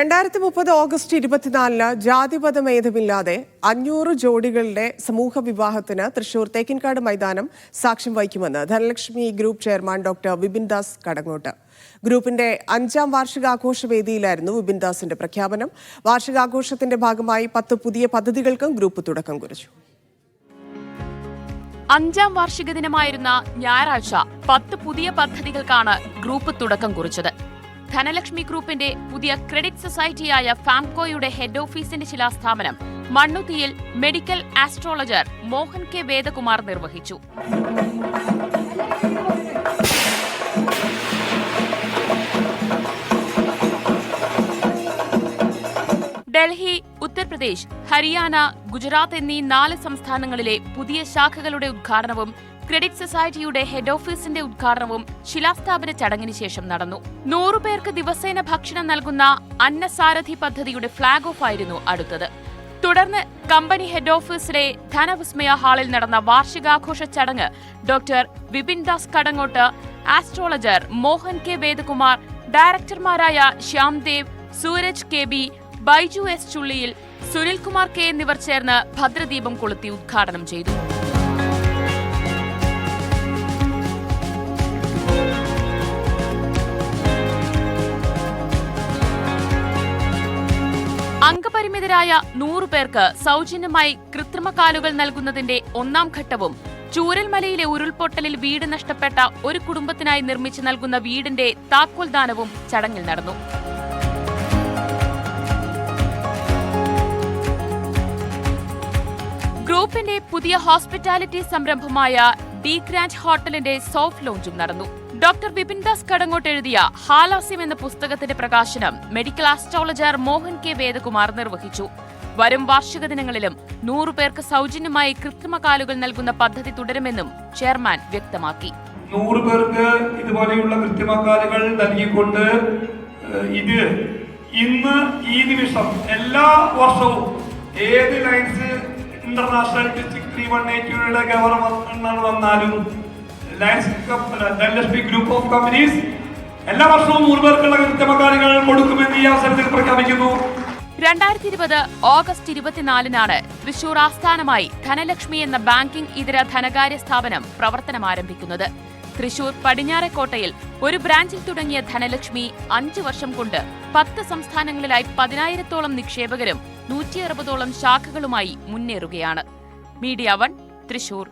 രണ്ടായിരത്തി മുപ്പത് ഓഗസ്റ്റ് ഇരുപത്തിനാലിന് ജാതിപത ഭേദമില്ലാതെ അഞ്ഞൂറ് ജോഡികളുടെ സമൂഹ വിവാഹത്തിന് തൃശൂർ തേക്കിൻകാട് മൈതാനം സാക്ഷ്യം വഹിക്കുമെന്ന് Dhanalakshmi group chairman doctor Vipin Das Kadangot. ഗ്രൂപ്പിന്റെ അഞ്ചാം വാർഷികാഘോഷ വേദിയിലായിരുന്നു വിപിൻ ദാസിന്റെ പ്രഖ്യാപനം. വാർഷികാഘോഷത്തിന്റെ ഭാഗമായി പത്ത് പുതിയ പദ്ധതികൾക്കും ഗ്രൂപ്പ് തുടക്കം കുറിച്ചു. അഞ്ചാം വാർഷിക ദിനമായിരുന്ന ഞായറാഴ്ച പത്ത് പുതിയ പദ്ധതികൾക്കാണ് ഗ്രൂപ്പ് തുടക്കം കുറിച്ചത്. ധനലക്ഷ്മി ഗ്രൂപ്പിന്റെ പുതിയ ക്രെഡിറ്റ് സൊസൈറ്റിയായ ഫാംകോയുടെ ഹെഡ് ഓഫീസിന്റെ ശിലാസ്ഥാപനം മണ്ണുത്തിയിൽ medical astrologer Mohan K Vedakumar നിർവഹിച്ചു. ഡൽഹി ഉത്തർപ്രദേശ് ഹരിയാന ഗുജറാത്ത് എന്നീ നാല് സംസ്ഥാനങ്ങളിലെ പുതിയ ശാഖകളുടെ ഉദ്ഘാടനവും ക്രെഡിറ്റ് സൊസൈറ്റിയുടെ ഹെഡ് ഓഫീസിന്റെ ഉദ്ഘാടനവും ശിലാസ്ഥാപന ചടങ്ങിന് ശേഷം നടന്നു. നൂറുപേർക്ക് ദിവസേന ഭക്ഷണം നൽകുന്ന അന്നസാരഥി പദ്ധതിയുടെ ഫ്ളാഗ് ഓഫ് ആയിരുന്നു അടുത്തത്. തുടർന്ന് കമ്പനി ഹെഡ് ഓഫീസിലെ ധനവിസ്മയ ഹാളിൽ നടന്ന വാർഷികാഘോഷ ചടങ്ങ് doctor Vipin Das Kadangot astrologer Mohan K Vedakumar ഡയറക്ടർമാരായ Shyamdev Sooraj K B Baiju S Chulliyil Sunilkumar K എന്നിവർ ചേർന്ന് ഭദ്രദീപം കൊളുത്തി ഉദ്ഘാടനം ചെയ്തു. അംഗപരിമിതരായ നൂറു പേർക്ക് സൗജന്യമായി കൃത്രിമ കാലുകൾ നൽകുന്നതിന്റെ ഒന്നാം ഘട്ടവും ചൂരൽമലയിലെ ഉരുൾപൊട്ടലിൽ വീട് നഷ്ടപ്പെട്ട ഒരു കുടുംബത്തിനായി നിർമ്മിച്ചു നൽകുന്ന വീടിന്റെ താക്കോൽദാനവും ചടങ്ങിൽ നടന്നു. ഗ്രൂപ്പിന്റെ പുതിയ ഹോസ്പിറ്റാലിറ്റി സംരംഭമായ ഡി ഗ്രാൻഡ് ഹോട്ടലിന്റെ സോഫ്റ്റ് ലോഞ്ചും നടന്നു. ഡോക്ടർ വിപിൻ ദാസ് കടങ്ങോട്ട് എഴുതിയ ഹാലാസ്യം എന്ന പുസ്തകത്തിന്റെ പ്രകാശനം medical astrologer Mohan K Vedakumar നിർവഹിച്ചു. വരും വാർഷിക ദിനങ്ങളിലും നൂറു പേർക്ക് സൗജന്യമായി കൃത്രിമ കാലുകൾ നൽകുന്ന പദ്ധതി തുടരുമെന്നും ചെയർമാൻ വ്യക്തമാക്കി. നൂറ് പേർക്ക് ഇതുപോലെയുള്ള കൃത്രിമക്കാലുകൾ നൽകിക്കൊണ്ട് ഇത് ഇന്ന് ഈ നിമിഷം എല്ലാ വർഷവും ഏത് Lions International district three one എയ്റ്റിയുടെ governor വന്നാലും Lions Dhanalakshmi group of companies എല്ലാ വർഷവും നൂറ് പേർക്കുള്ള കൃത്രിമക്കാലുകൾ കൊടുക്കുമെന്ന് ഈ അവസരത്തിൽ പ്രഖ്യാപിക്കുന്നു. രണ്ടായിരത്തി ഇരുപത് ഓഗസ്റ്റ് ഇരുപത്തിനാലിനാണ് തൃശൂർ ആസ്ഥാനമായി ധനലക്ഷ്മി എന്ന ബാങ്കിംഗ് ഇതര ധനകാര്യ സ്ഥാപനം പ്രവർത്തനം ആരംഭിക്കുന്നത്. തൃശൂർ പടിഞ്ഞാറെക്കോട്ടയിൽ ഒരു ബ്രാഞ്ചിൽ തുടങ്ങിയ ധനലക്ഷ്മി അഞ്ചു വർഷം കൊണ്ട് പത്ത് സംസ്ഥാനങ്ങളിലായി പതിനായിരത്തോളം നിക്ഷേപകരും നൂറ്റി അറുപതോളം ശാഖകളുമായി മുന്നേറുകയാണ്. Media One Thrissur.